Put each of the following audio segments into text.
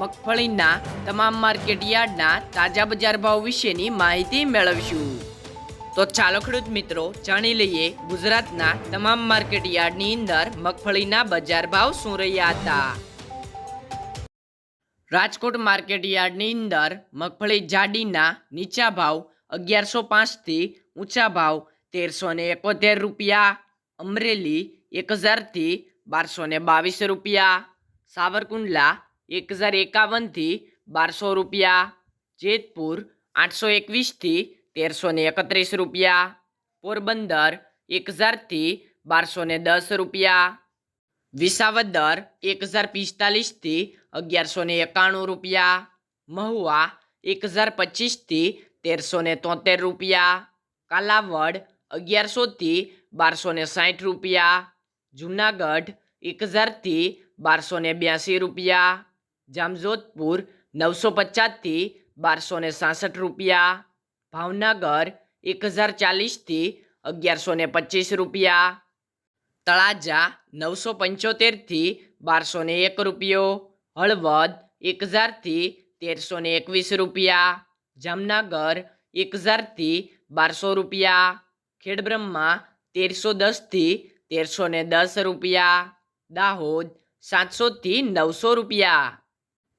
મગફળીના તમામ માર્કેટ યાર્ડના તાજા બજાર ભાવ વિશેની માહિતી મેળવીશું. તો ચાલો ખેડૂત મિત્રો જાણી લઈએ ગુજરાતના તમામ માર્કેટ યાર્ડની અંદર મગફળીના બજાર ભાવ શું રહ્યા હતા. રાજકોટ માર્કેટ યાર્ડની અંદર મગફળી જાડીના નીચા ભાવ અગિયારસો પાંચથી ઊંચા ભાવ તેરસો ને એકોતેર રૂપિયા, અમરેલી એક હજારથી બારસો ને બાવીસ રૂપિયા, સાવરકુંડલા એક હજાર એકાવનથી બારસો રૂપિયા, જેતપુર આઠસો એકવીસથી તેરસો ને એકત્રીસ રૂપિયા, પોરબંદર એક હજારથી બારસો ને દસ રૂપિયા, વિસાવદર એક હજાર પિસ્તાલીસથી અગિયારસો ને એકાણું રૂપિયા, મહુવા એક હજાર પચીસથી તેરસો ને તોતેર રૂપિયા, કાલાવડ અગિયારસોથી બારસો ને સાઠ રૂપિયા, જુનાગઢ એક હજારથી બારસો ને બ્યાસી રૂપિયા જામજોધપુર નવસો પચાસથી બારસો ને સાસઠ રૂપિયા, ભાવનગર એક હજાર ચાલીસથી અગિયારસો ને પચીસ રૂપિયા, તળાજા નવસો પંચોતેરથી બારસો ને એક રૂપિયો, હળવદ એક હજારથી તેરસો ને એકવીસ રૂપિયા, જામનગર એક હજારથી બારસો રૂપિયા, ખેડબ્રહ્મા તેરસો દસથી તેરસો ને દસ રૂપિયા, દાહોદ સાતસોથી નવસો રૂપિયા.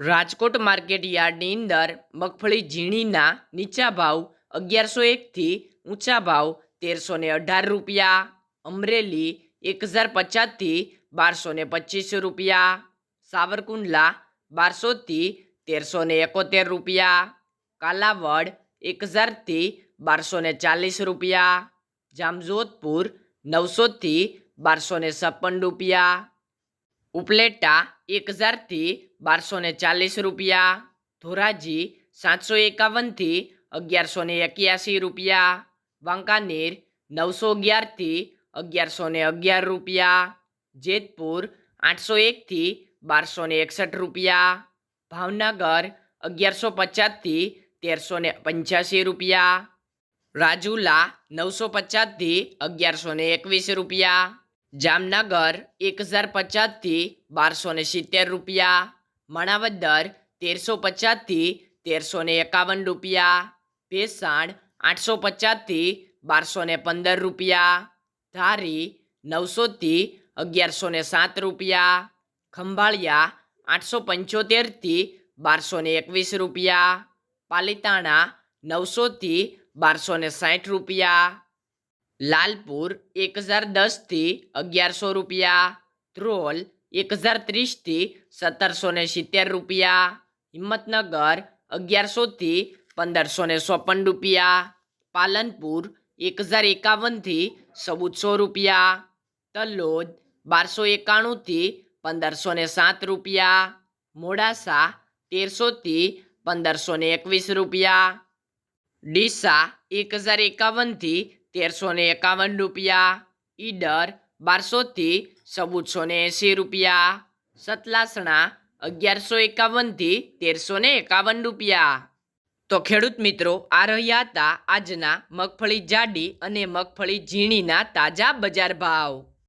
રાજકોટ માર્કેટ યાર્ડની અંદર મગફળી ઝીણીના નીચા ભાવ અગિયારસો એકથી ઊંચા ભાવ તેરસો ને અઢાર રૂપિયા. અમરેલી એક હજાર પચાસથી બારસો ને પચીસ રૂપિયા. સાવરકુંડલા બારસોથી તેરસો ને એકોતેર રૂપિયા. કાલાવડ એક હજારથી બારસો ને ચાલીસ રૂપિયા. જામજોધપુર નવસોથી બારસો ને છપ્પન રૂપિયા. ઉપલેટા એક હજારથી બારસો ને ચાલીસ રૂપિયા, ધોરાજી સાતસો એકાવનથી અગિયારસો ને એક્યાસી રૂપિયા, વાંકાનેર નવસો અગિયારથી અગિયારસો ને અગિયાર રૂપિયા, જેતપુર આઠસો એકથી બારસો ને એકસઠ રૂપિયા, ભાવનગર અગિયારસો પચાસથી તેરસો ને પંચ્યાસી રૂપિયા, રાજુલા નવસો પચાસથી અગિયારસો ને એકવીસ રૂપિયા, જામનગર એક હજાર પચાસથી બારસો ને સિત્તેર રૂપિયા માણાવદર તેરસો પચાસથી તેરસો ને એકાવન રૂપિયા, ભેસાણ આઠસો પચાસથી બારસો ને પંદર રૂપિયા, ધારી નવસોથી અગિયારસો ને સાત રૂપિયા, ખંભાળિયા આઠસો પંચોતેરથી બારસો ને એકવીસ રૂપિયા, પાલિતાણા નવસોથી બારસો ને સાઠ રૂપિયા, લાલપુર એક હજાર દસથી અગિયારસો રૂપિયા, ધ્રોલ એક હજાર ત્રીસથી સત્તરસો ને સિત્તેર રૂપિયા. હિંમતનગર અગિયારસોથી પંદરસો ને ચોપન રૂપિયા. પાલનપુર એક હજાર એકાવનથી ચૌદસો રૂપિયા. તલોદ બારસો એકાણુંથી પંદરસો ને સાત રૂપિયા. મોડાસા તેરસોથી પંદરસો ને એકવીસ રૂપિયા. ડીસા એક હજાર એકાવનથી તેરસો ને એકાવન રૂપિયા. ઈડર બારસોથી ચૌદસો ને એંસી રૂપિયા, સતલાસણા અગિયારસો એકાવનથી તેરસો ને એકાવન રૂપિયા. તો ખેડૂત મિત્રો, આ રહ્યા હતા આજના મગફળી જાડી અને મગફળી ઝીણીના તાજા બજાર ભાવ.